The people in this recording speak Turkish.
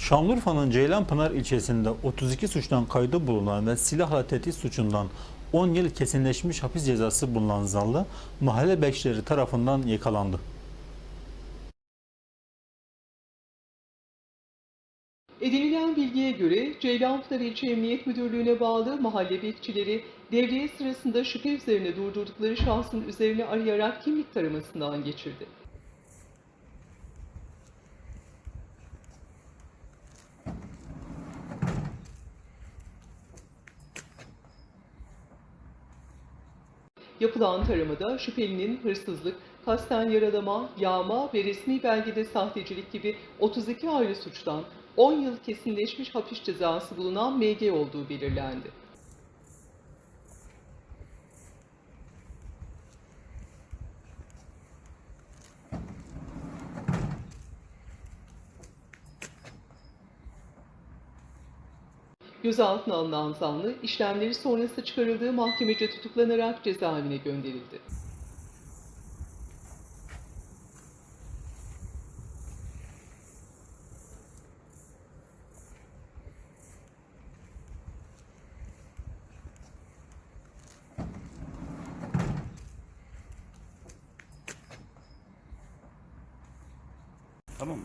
Şanlıurfa'nın Ceylanpınar ilçesinde 32 suçtan kaydı bulunan ve silahla tehdit suçundan 10 yıl kesinleşmiş hapis cezası bulunan zanlı mahalle bekçileri tarafından yakalandı. Edinilen bilgiye göre Ceylanpınar İlçe Emniyet Müdürlüğü'ne bağlı mahalle bekçileri devriye sırasında şüphe üzerine durdurdukları şahsın üzerine arayarak kimlik taramasından geçirdi. Yapılan taramada şüphelinin hırsızlık, kasten yaralama, yağma ve resmi belgede sahtecilik gibi 32 ayrı suçtan 10 yıl kesinleşmiş hapis cezası bulunan MG olduğu belirlendi. Gözaltına alınan zanlı işlemleri sonrası çıkarıldığı mahkemece tutuklanarak cezaevine gönderildi. Tamam mı?